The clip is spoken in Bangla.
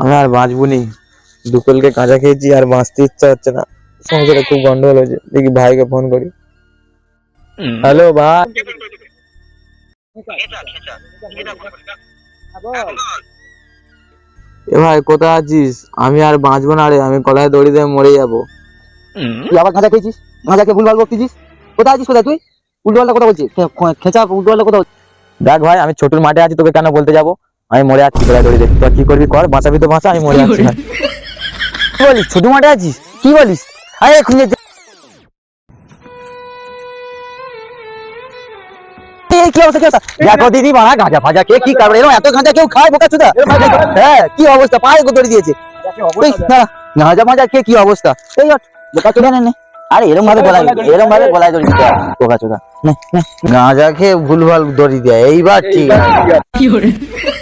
আমি আর বাঁচবো নি। দুপুলকে কাঁচা খেয়েছি আর বাঁচতে ইচ্ছা হচ্ছে না। সংসারে খুব গন্ডগোল হয়েছে। দেখি ভাইকে ফোন করি। হ্যালো ভাই। এ ভাই কোথায় আছিস? আমি আর বাঁচবো না রে। আমি কলায় দড়ি দিয়ে মরে যাব। তুই আবার গাঁজা খেয়েছিস? গাঁজা খেয়ে ভুলভাল বকতেছিস কোথায় আছিস কোথায় তুই? উল্টো কথা বলছিস। খেঁচা উল্টো পাল্টা কথা বলছিস। দেখ ভাই আমি ছোটুর মাঠে আছি তোকে কেন বলতে যাব? আমি মরে যাচ্ছি কলায় দড়ি কি করবি কর? বাঁচাবি তো বাঁচা আমি মরে যাচ্ছি। ভাই। কি বলিস? ছোট মাঠে আছিস? কি বলিস? আরে এই, কি অবস্থা কি অবস্থা? দেখো দিদি মারা গাঁজা ফাজা কে কি কারণ এরকম এত গাঁজা কেউ খায় বোকা চুদা? হ্যাঁ কি অবস্থা? পায়ে দড়ি দিয়েছে। গাঁজা মাজা কে কি অবস্থা? এই হট, বোকা চুদা নে নে। আরে এরকম ভাবে গলায় ভাবে গলায় দড়ি দিতে বোকা চুদা। নে নে গাঁজা খেয়ে ভুলভাল দড়ি দেয়। এইবার ঠিক। আছে